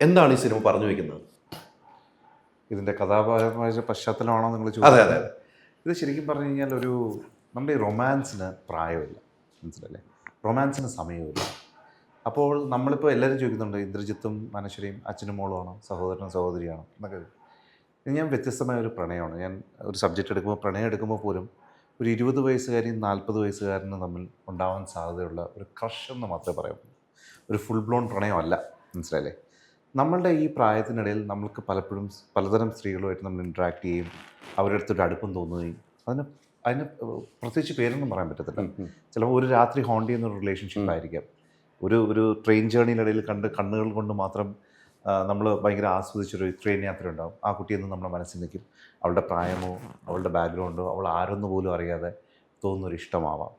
എന്താണ് ഈ സിനിമ പറഞ്ഞു വെക്കുന്നത്? ഇതിന്റെ കഥാപാത്രമായ പശ്ചാത്തലമാണോ നിങ്ങൾ അതെ ചോദിച്ചത് അതെ അതെ. ഇത് ശരിക്കും പറഞ്ഞു കഴിഞ്ഞാൽ ഒരു നമ്മുടെ ഈ റൊമാൻസിന് പ്രായമില്ല. മനസ്സിലല്ലേ? റൊമാൻസിന് സമയമില്ല. അപ്പോൾ നമ്മളിപ്പോൾ എല്ലാവരും ചോദിക്കുന്നുണ്ട് ഇന്ദ്രജിത്തും മനശ്വരിയും അച്ഛനും മോളുമാണോ? സഹോദരനും സഹോദരിയാണോ? എന്നൊക്കെ. ഞാൻ വ്യത്യസ്തമായ ഒരു പ്രണയമാണ്. ഞാൻ ഒരു സബ്ജക്റ്റ് എടുക്കുമ്പോൾ പ്രണയം എടുക്കുമ്പോൾ പോലും ഒരു ഇരുപത് വയസ്സുകാരിയും നാൽപ്പത് വയസ്സുകാരനും തമ്മിൽ ഉണ്ടാവാൻ സാധ്യതയുള്ള ഒരു ക്രഷ് എന്ന് മാത്രമേ പറയാൻ ഒരു ഫുൾ ബ്ലോൺ പ്രണയമല്ല. മനസ്സിലായില്ലേ നമ്മളുടെ ഈ പ്രായത്തിനിടയിൽ നമ്മൾക്ക് പലപ്പോഴും പലതരം സ്ത്രീകളുമായിട്ട് നമ്മൾ ഇൻട്രാക്ട് ചെയ്യും അവരുടെ അടുത്തൊരു അടുപ്പം തോന്നുകയും അതിന് അതിന് പ്രത്യേകിച്ച് പേരൊന്നും പറയാൻ പറ്റത്തില്ല. ചിലപ്പോൾ ഒരു രാത്രി ഹോണ്ട് ചെയ്യുന്ന ഒരു റിലേഷൻഷിപ്പ് ആയിരിക്കാം. ഒരു ഒരു ട്രെയിൻ ജേണിയിലിടയിൽ കണ്ട് കണ്ണുകൾ കൊണ്ട് മാത്രം നമ്മൾ ഭയങ്കര ആസ്വദിച്ചൊരു ട്രെയിൻ യാത്ര ഉണ്ടാകും ആ കുട്ടിയെന്ന് നമ്മുടെ മനസ്സിൽ നിൽക്കും. അവളുടെ പ്രായമോ അവളുടെ ബാക്ക്ഗ്രൗണ്ടോ അവൾ ആരെന്ന് പോലും അറിയാതെ തോന്നുന്നൊരു ഇഷ്ടമാവാം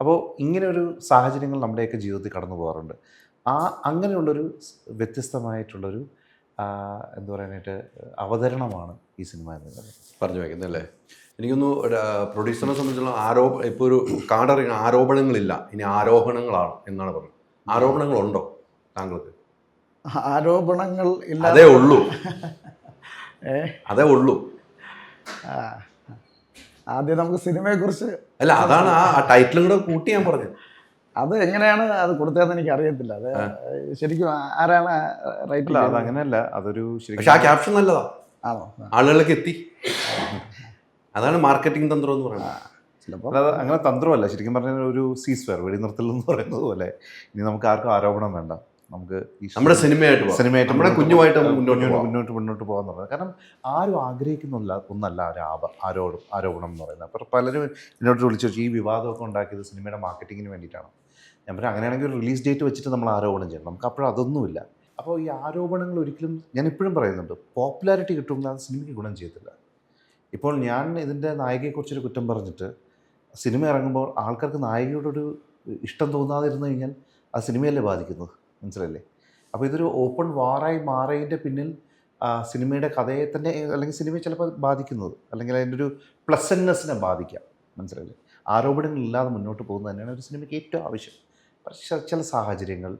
അപ്പോൾ ഇങ്ങനെ ഒരു സാഹചര്യങ്ങൾ നമ്മുടെയൊക്കെ ജീവിതത്തിൽ കടന്നു പോകാറുണ്ട് ആ അങ്ങനെയുള്ളൊരു വ്യത്യസ്തമായിട്ടുള്ളൊരു എന്താ പറയാനായിട്ട് അവതരണമാണ് ഈ സിനിമ എന്ന് പറയുന്നത്. പറഞ്ഞു വയ്ക്കുന്നത് അല്ലേ എനിക്കൊന്നു പ്രൊഡ്യൂസറിനെ സംബന്ധിച്ചുള്ള ആരോപ ഇപ്പോൾ ഒരു കാടറി ആരോപണങ്ങളില്ല. ഇനി ആരോപണങ്ങളാണ് എന്നാണ് പറഞ്ഞത്. ആരോപണങ്ങളുണ്ടോ താങ്കൾക്ക്? ആരോപണങ്ങൾ ഇല്ല അതേ ഉള്ളൂ. അതേ ഉള്ളൂ. ആദ്യം നമുക്ക് സിനിമയെക്കുറിച്ച് അല്ല അതാണ് ആ ആ ടൈറ്റിലും കൂടെ കൂട്ടി ഞാൻ പറഞ്ഞത്. അത് എങ്ങനെയാണ് അത് കൊടുത്തതെന്ന് എനിക്ക് അറിയത്തില്ല അത് ശരിക്കും ആരാണ് റൈറ്റ് അത് അങ്ങനെയല്ല. അതൊരു പക്ഷെ ആ ക്യാപ്ഷൻ നല്ലതാ. ആണോ? ആളുകളിലേക്ക് എത്തി. അതാണ് മാർക്കറ്റിംഗ് തന്ത്രം എന്ന് പറയുന്നത്. അല്ലാതെ അങ്ങനെ തന്ത്രമല്ല. ശരിക്കും പറഞ്ഞാൽ ഒരു സീസ് ഫെയർ വെടിനിർത്തൽ എന്ന് പറയുന്നത് പോലെ ഇനി നമുക്ക് ആർക്കും ആരോപണം വേണ്ട. നമുക്ക് ഈ നമ്മുടെ സിനിമയായിട്ട്. സിനിമയായിട്ട് നമ്മുടെ കുഞ്ഞുമായിട്ട് മുന്നോട്ട് മുന്നോട്ട്. മുന്നോട്ട് പോകാന്ന് പറയുന്നത് കാരണം ആരും ആഗ്രഹിക്കുന്നില്ല ഒന്നല്ല ഒരു ആപ ആരോടും ആരോപണം എന്ന് പറയുന്നത്. അപ്പോൾ പലരും എന്നോട് വിളിച്ചു ചോദിച്ചു, ഈ വിവാദമൊക്കെ ഉണ്ടാക്കിയത് സിനിമയുടെ മാർക്കറ്റിങ്ങിന് വേണ്ടിയിട്ടാണ്? ഞാൻ പറഞ്ഞു അങ്ങനെയാണെങ്കിൽ റിലീസ് ഡേറ്റ് വെച്ചിട്ട് നമ്മൾ ആരോപണം ചെയ്യണം. നമുക്ക് അപ്പോഴും അതൊന്നുമില്ല. അപ്പോൾ ഈ ആരോപണങ്ങൾ ഒരിക്കലും ഞാൻ ഇപ്പോഴും പറയുന്നുണ്ട് പോപ്പുലാരിറ്റി കിട്ടുമ്പോൾ അത് സിനിമയ്ക്ക് ഗുണം ചെയ്യത്തില്ല. ഇപ്പോൾ ഞാൻ ഇതിന്റെ നായികയെക്കുറിച്ചൊരു കുറ്റം പറഞ്ഞിട്ട് സിനിമ ഇറങ്ങുമ്പോൾ ആൾക്കാർക്ക് നായികയോടൊരു ഇഷ്ടം തോന്നാതിരുന്നു കഴിഞ്ഞാൽ ആ സിനിമയല്ലേ ബാധിക്കുന്നത്? മനസ്സിലല്ലേ അപ്പോൾ ഇതൊരു ഓപ്പൺ വാറായി മാറിയതിന്റെ പിന്നിൽ സിനിമയുടെ കഥയെ തന്നെ അല്ലെങ്കിൽ സിനിമയെ ചിലപ്പോൾ ബാധിക്കുന്നത് അല്ലെങ്കിൽ അതിന്റെ ഒരു പ്ലസൻനെസ്സിനെ ബാധിക്കാം. മനസ്സിലല്ലേ ആരോപണങ്ങളില്ലാതെ മുന്നോട്ട് പോകുന്നത് തന്നെയാണ് ഒരു സിനിമയ്ക്ക് ഏറ്റവും ആവശ്യം. ചില സാഹചര്യങ്ങൾ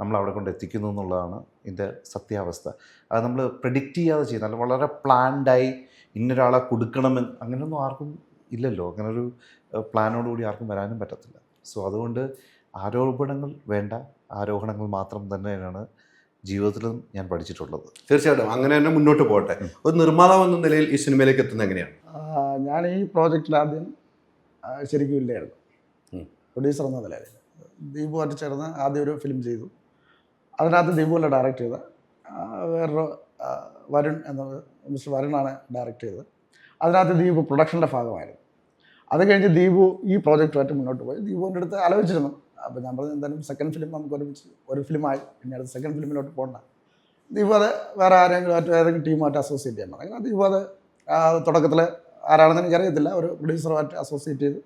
നമ്മൾ അവിടെ കൊണ്ട് എത്തിക്കുന്നു എന്നുള്ളതാണ് ഇതിന്റെ സത്യാവസ്ഥ. അത് നമ്മൾ പ്രെഡിക്റ്റ് ചെയ്യാതെ ചെയ്യുന്ന. വളരെ പ്ലാൻഡായി ഇന്നൊരാളെ കൊടുക്കണമെന്ന് അങ്ങനെയൊന്നും ആർക്കും ഇല്ലല്ലോ. അങ്ങനൊരു ഒരു പ്ലാനോടുകൂടി ആർക്കും വരാനും പറ്റത്തില്ല. സോ അതുകൊണ്ട് ആരോപണങ്ങൾ വേണ്ട. ആരോഹണങ്ങൾ മാത്രം തന്നെയാണ് ജീവിതത്തിലും ഞാൻ പഠിച്ചിട്ടുള്ളത്. തീർച്ചയായിട്ടും. അങ്ങനെ തന്നെ മുന്നോട്ട് പോകട്ടെ. ഒരു നിർമ്മാതാവ് എന്ന നിലയിൽ ഈ സിനിമയിലേക്ക് എത്തുന്നത് എങ്ങനെയാണ്? ഞാൻ ഈ പ്രോജക്റ്റിൽ ആദ്യം ശരിക്കും ഇല്ലായിരുന്നു. പ്രൊഡ്യൂസർ എന്ന നിലയിൽ. ദീപുമായിട്ട് ചേർന്ന് ആദ്യം ഒരു ഫിലിം ചെയ്തു. അതിനകത്ത് ദീപുവല്ല ഡയറക്റ്റ് ചെയ്ത്. വേറൊരു വരുൺ എന്ന മിസ്റ്റർ വരുണാണ് ഡയറക്റ്റ് ചെയ്തത്. അതിനകത്ത് ദീപു പ്രൊഡക്ഷന്റെ ഭാഗമായിരുന്നു. അത് കഴിഞ്ഞ് ദീപു ഈ പ്രോജക്റ്റുമായിട്ട് മുന്നോട്ട് പോയി. ദീപുവിന്റെ അടുത്ത് ആലോചിച്ചിരുന്നു. അപ്പോൾ ഞാൻ പറഞ്ഞു എന്തായാലും സെക്കൻഡ് ഫിലിം നമുക്ക് ഒരുമിച്ച് ഒരു ഫിലിമായി പിന്നെ അടുത്ത സെക്കൻഡ് ഫിലിമിലോട്ട് പോകണ്ട ദീപു അത് വേറെ ആരെങ്കിലും ആയിട്ട് ഏതെങ്കിലും ടീമായിട്ട് അസോസിയേറ്റ് ചെയ്യാൻ പറഞ്ഞു. ദീപു അത് തുടക്കത്തിൽ ആരാണെന്ന് എനിക്കറിയത്തില്ല. ഒരു പ്രൊഡ്യൂസറുമായിട്ട് അസോസിയേറ്റ് ചെയ്ത്.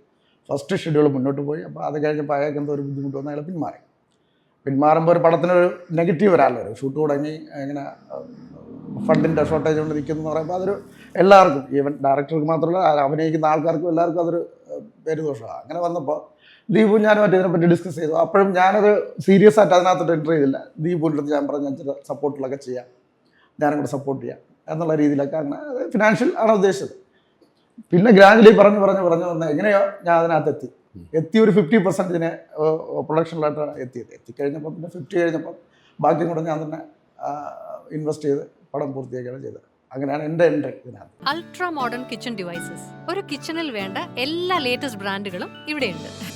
ഫസ്റ്റ് ഷെഡ്യൂൾ മുന്നോട്ട് പോയി. അപ്പോൾ അത് കഴിഞ്ഞപ്പോൾ അയാൾക്ക് എന്തോ ഒരു ബുദ്ധിമുട്ട് വന്ന് അയാൾ പിന്മാറി. പിന്മാറുമ്പോൾ ഒരു പടത്തിനൊരു നെഗറ്റീവ് വരാമല്ലോ ഒരു ഷൂട്ട് തുടങ്ങി ഇങ്ങനെ ഫണ്ടിന്റെ ഷോർട്ടേജ് കൊണ്ട് നിൽക്കുന്നു എന്ന് പറയുമ്പോൾ അതൊരു എല്ലാവർക്കും ഈവൻ ഡയറക്ടർക്ക് മാത്രമല്ല അഭിനയിക്കുന്ന ആൾക്കാർക്കും എല്ലാവർക്കും അതൊരു പേര് ദോഷമാണ്. അങ്ങനെ വന്നപ്പോൾ ദീപു ഞാനുമായിട്ട് ഇതിനെപ്പറ്റി ഡിസ്കസ് ചെയ്തു. അപ്പോഴും ഞാനത് സീരിയസ് ആയിട്ട് അതിനകത്തോട്ട് എന്റർ ചെയ്തില്ല. ദീപുവിന്റെ ഞാൻ പറഞ്ഞു ഞാൻ സപ്പോർട്ടിലൊക്കെ ചെയ്യാം. ഞാനും കൂടെ സപ്പോർട്ട് ചെയ്യാം. എന്നുള്ള രീതിയിലൊക്കെ അങ്ങനെ ഫിനാൻഷ്യൽ ആണ് ഉദ്ദേശിച്ചത്. പിന്നെ ഗ്രാജുവലി പറഞ്ഞു പറഞ്ഞു പറഞ്ഞു വന്ന് എങ്ങനെയോ ഞാൻ അതിനകത്ത് എത്തി എത്തി ഒരു ഫിഫ്റ്റി പെർസെന്റിന് പ്രൊഡക്ഷനിലായിട്ടാണ് എത്തിയത്. എത്തിക്കഴിഞ്ഞപ്പോൾ പിന്നെ ഫിഫ്റ്റി കഴിഞ്ഞപ്പോൾ ബാക്കി കൂടെ ഞാൻ തന്നെ ഇൻവെസ്റ്റ് ചെയ്ത് പടം പൂർത്തിയാക്കുകയാണ് ചെയ്തത്. അങ്ങനെയാണ് എന്റെ ഇതിനകത്ത്. അൾട്രാ മോഡേൺ കിച്ചൺ ഡിവൈസസ് ഒരു കിച്ചണിൽ വേണ്ട എല്ലാ ലേറ്റസ്റ്റ് ബ്രാൻഡുകളും ഇവിടെയുണ്ട്.